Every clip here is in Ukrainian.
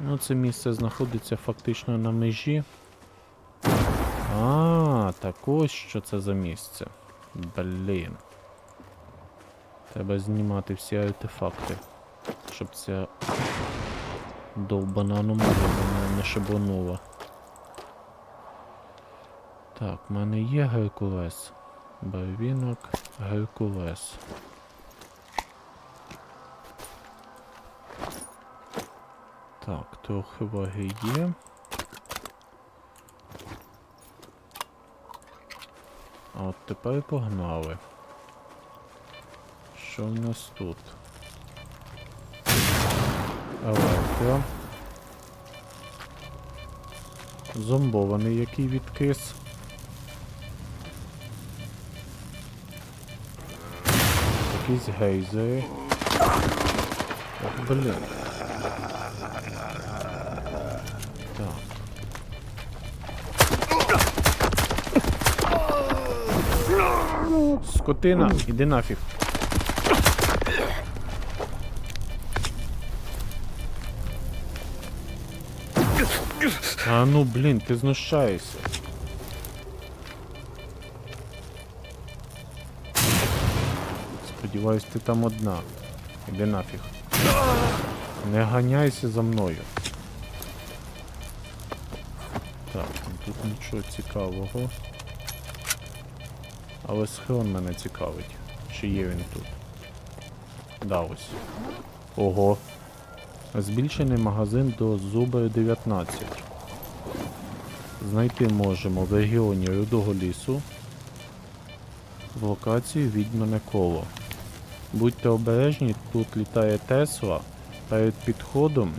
Ну, це місце знаходиться фактично на межі. А, так ось що це за місце. Блін. Треба знімати всі артефакти. Щоб ця довбана аномалія не шибанула. Так, в мене є Геркулес. Барвінок, Геркулес. Так, трохи ваги є. А от тепер погнали. Що в нас тут? Електро. Зомбований який відкис. Якісь гейзери. Ох, блін. Скотина, іди нафіг. А ну блін, ти знущаєшся. Сподіваюсь, ти там одна. Іди нафіг. Не ганяйся за мною. Так, тут нічого цікавого. Але схрон мене цікавить. Чи є він тут? Да, ось. Ого. Збільшений магазин до Зубер 19. Знайти можемо в регіоні Рудого лісу. В локації відьмане коло. Будьте обережні, тут літає Тесла. Перед підходом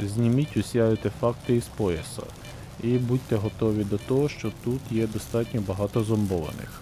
зніміть усі артефакти із пояса. І будьте готові до того, що тут є достатньо багато зомбованих.